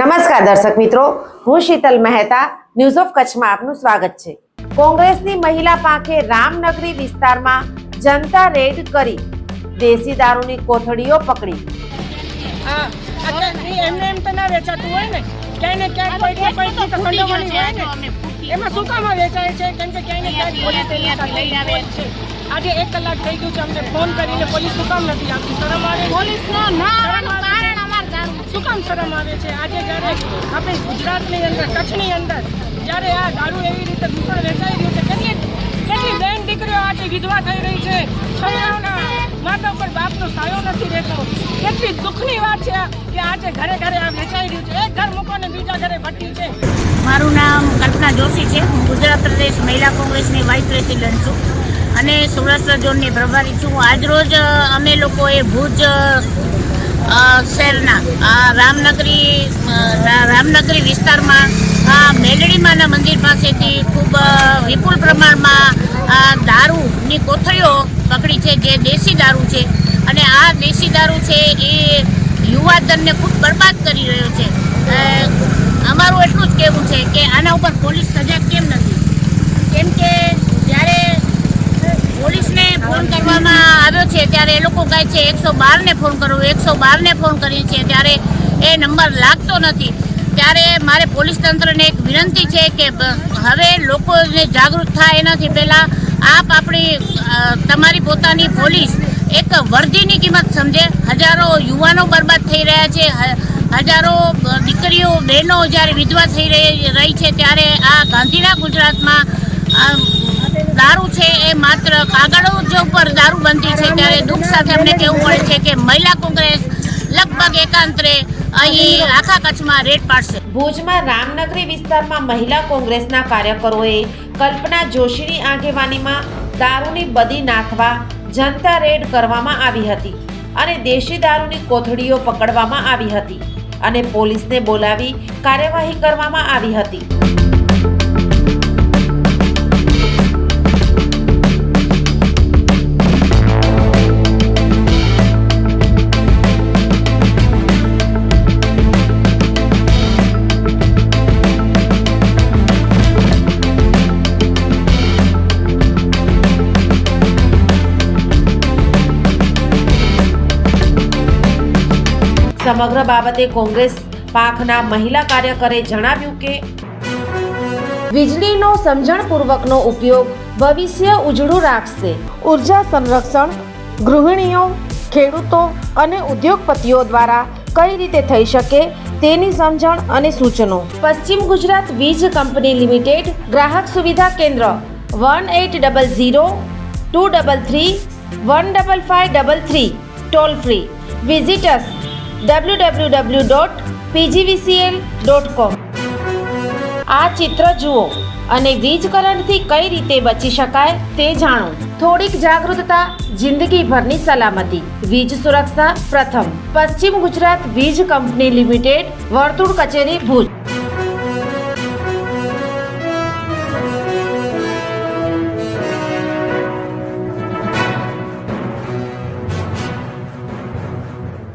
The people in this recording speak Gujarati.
નમસ્કાર દર્શક મિત્રો હું શીતલ મહેતા ન્યૂઝ ઓફ કચ્છમાં આપનું સ્વાગત છે. કોંગ્રેસની મહિલા પાંખે રામનગરી વિસ્તારમાં જનતા રેડ કરી દેશી દારૂની કોથળીઓ પકડી. એમને એમ તો ના વેચાતું હોય ને ક્યાંય ને ક્યાંક એમાં શું કામ વેચાય છે? કેમ કે ક્યાંય આજે એક કલાક થઈ ગયું છે અમને ફોન કરીને પોલીસ શું કામ નથી આવતી શરમ આવે? પોલીસ નો શું કામ શરમ આવે છે? આજે જ્યારે આપણે ગુજરાતની અંદર, કચ્છની અંદર જ્યારે આ દારૂ એવી રીતે દૂષણ વેચાઈ રહ્યું છે કેટલી કેટલી બેન દીકરીઓ આજે વિધવા થઈ રહી છે? છોકરાઓના માતા પર બાપનો સાયો નથી રહેતો. કેટલી દુઃખની વાત છે કે આજે ઘરે ઘરે આ વેચાઈ રહ્યું છે. એક ઘર મૂકો ને બીજા ઘરે ભટ્ટી છે. મારું નામ કલ્પના જોશી છે. હું ગુજરાત પ્રદેશ મહિલા કોંગ્રેસની વાઇસ પ્રેસિડેન્ટ છું અને સૌરાષ્ટ્ર ઝોનની પ્રભારી છું. આજરોજ અમે લોકોએ ભુજ શહેરના આ રામનગરી રામનગરી વિસ્તારમાં આ મેલડીમાના મંદિર પાસેથી ખૂબ વિપુલ પ્રમાણમાં દારૂની કોથળીઓ પકડી છે, જે દેશી દારૂ છે. અને આ દેશી દારૂ છે, એ યુવાધનને ખૂબ બરબાદ કરી રહ્યો છે. અમારું એટલું જ કહેવું છે કે આના ઉપર પોલીસ સજાગ કેમ નથી કેમ કે જ્યારે પોલીસને ફોન આવ્યો છે ત્યારે એ લોકો કહે છે એકસો બારને ફોન કરો, એકસો બારને ફોન કરીએ છીએ ત્યારે એ નંબર લાગતો નથી. ત્યારે મારે પોલીસ તંત્રને એક વિનંતી છે કે હવે લોકોને જાગૃત થાય એનાથી પહેલાં આપ આપણી તમારી પોતાની પોલીસ એક વર્દીની કિંમત સમજે. હજારો યુવાનો બરબાદ થઈ રહ્યા છે હજારો દીકરીઓ, બહેનો જ્યારે વિધવા થઈ રહી છે ત્યારે આ ગાંધીના ગુજરાતમાં દારૂ છે એ માત્ર કાગળો જ ઉપર દારૂ બનતી છે ત્યારે દુઃખ સાથે અમને કહેવું પડે છે કે મહિલા કોંગ્રેસ લગભગ એકાંતરે અહીં આખા કચ્છમાં રેડ પાડશે. ભુજમાં રામનગરી વિસ્તારમાં મહિલા કોંગ્રેસના કાર્યકરોએ કલ્પના જોશીની આગેવાનીમાં દારૂની બદી નાખવા જનતા રેડ કરવામાં આવી હતી અને દેશી દારૂની કોથળીઓ પકડવામાં આવી હતી અને પોલીસને બોલાવી કાર્યવાહી કરવામાં આવી હતી. સમગ્ર બાબતે કોંગ્રેસ પાકના મહિલા કાર્યકરે જણાવ્યું કે વીજળીનો સમજણપૂર્વકનો ઉપયોગ ભવિષ્ય ઉજળું રાખશે. ઊર્જા સંરક્ષણ ગૃહિણીઓ ખેડૂતો અને ઉદ્યોગપતિઓ દ્વારા કઈ રીતે થઈ શકે તેની સમજણ અને સૂચનો. પશ્ચિમ ગુજરાત વીજ કંપની લિમિટેડ ગ્રાહક સુવિધા કેન્દ્ર one eight double zero two double three one double five double three toll free. Visitors W W W dot PGVCL dot com આ ચિત્ર જુઓ અને વીજ કરંટથી કઈ રીતે બચી શકાય તે જાણો. થોડીક જાગૃતતા, જિંદગીભરની સલામતી. વીજ સુરક્ષા પ્રથમ. પશ્ચિમ ગુજરાત વીજ કંપની લિમિટેડ, વર્તુળ કચેરી ભુજ.